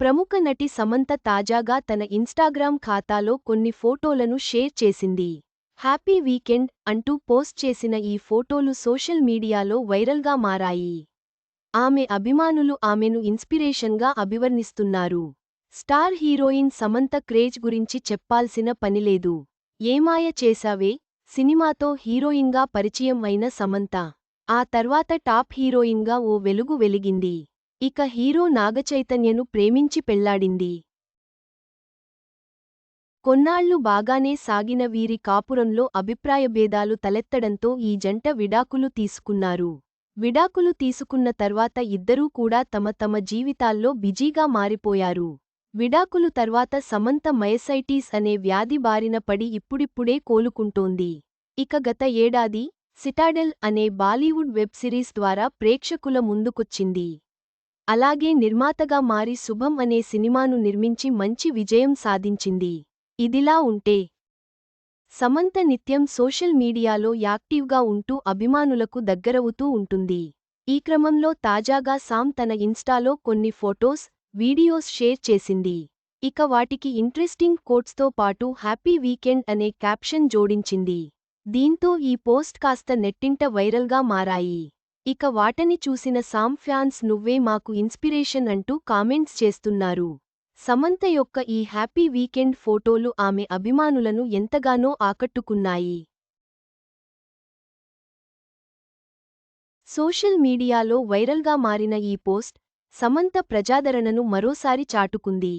ప్రముఖ నటి సమంత తాజాగా తన ఇన్స్టాగ్రామ్ ఖాతాలో కొన్ని ఫోటోలను షేర్ చేసింది. హ్యాపీ వీకెండ్ అంటూ పోస్ట్ చేసిన ఈ ఫోటోలు సోషల్ మీడియాలో వైరల్గా మారాయి. ఆమె అభిమానులు ఆమెను ఇన్స్పిరేషన్గా అభివర్ణిస్తున్నారు. స్టార్ హీరోయిన్ సమంత క్రేజ్ గురించి చెప్పాల్సిన పనిలేదు ఏమాయ చేశావే? సినిమాతో హీరోయిన్గా పరిచయం అయిన సమంత. ఆ తర్వాత టాప్ హీరోయిన్గా ఓ వెలుగు వెలిగింది. ఇక హీరో నాగచైతన్యను ప్రేమించి పెళ్ళాడింది. కొన్నాళ్ళు బాగానే సాగిన వీరి కాపురంలో అభిప్రాయభేదాలు తలెత్తడంతో ఈ జంట విడాకులు తీసుకున్నారు. విడాకులు తీసుకున్న తర్వాత ఇద్దరూ కూడా తమ తమ జీవితాల్లో బిజీగా మారిపోయారు. విడాకులు తర్వాత సమంత మయసైటీస్ అనే వ్యాధి బారిన పడి ఇప్పుడిప్పుడే కోలుకుంటోంది. ఇక గత ఏడాది సిటాడెల్ అనే బాలీవుడ్ వెబ్ సిరీస్ ద్వారా ప్రేక్షకుల ముందుకొచ్చింది. అలాగే నిర్మాతగా మారి శుభం అనే సినిమాను నిర్మించి మంచి విజయం సాధించింది. ఇదిలా ఉంటే సమంత నిత్యం సోషల్ మీడియాలో యాక్టివ్గా ఉంటూ అభిమానులకు దగ్గరవుతూ ఉంటుంది. ఈ క్రమంలో తాజాగా సామ్ తన ఇన్స్టాలో కొన్ని ఫొటోస్ వీడియోస్ షేర్ చేసింది. ఇక వాటికి ఇంట్రెస్టింగ్ కోట్స్తో పాటు హ్యాపీ వీకెండ్ అనే క్యాప్షన్ జోడించింది. దీంతో ఈ పోస్ట్ కాస్త నెట్టింట వైరల్గా మారాయి. ఇక వాటని చూసిన సామ్ ఫ్యాన్స్ నువ్వే మాకు ఇన్స్పిరేషన్ అంటూ కామెంట్స్ చేస్తున్నారు. సమంత యొక్క ఈ హ్యాపీ వీకెండ్ ఫోటోలు ఆమె అభిమానులను ఎంతగానో ఆకట్టుకున్నాయి. సోషల్ మీడియాలో వైరల్గా మారిన ఈ పోస్ట్ సమంత ప్రజాదరణను మరోసారి చాటుకుంది.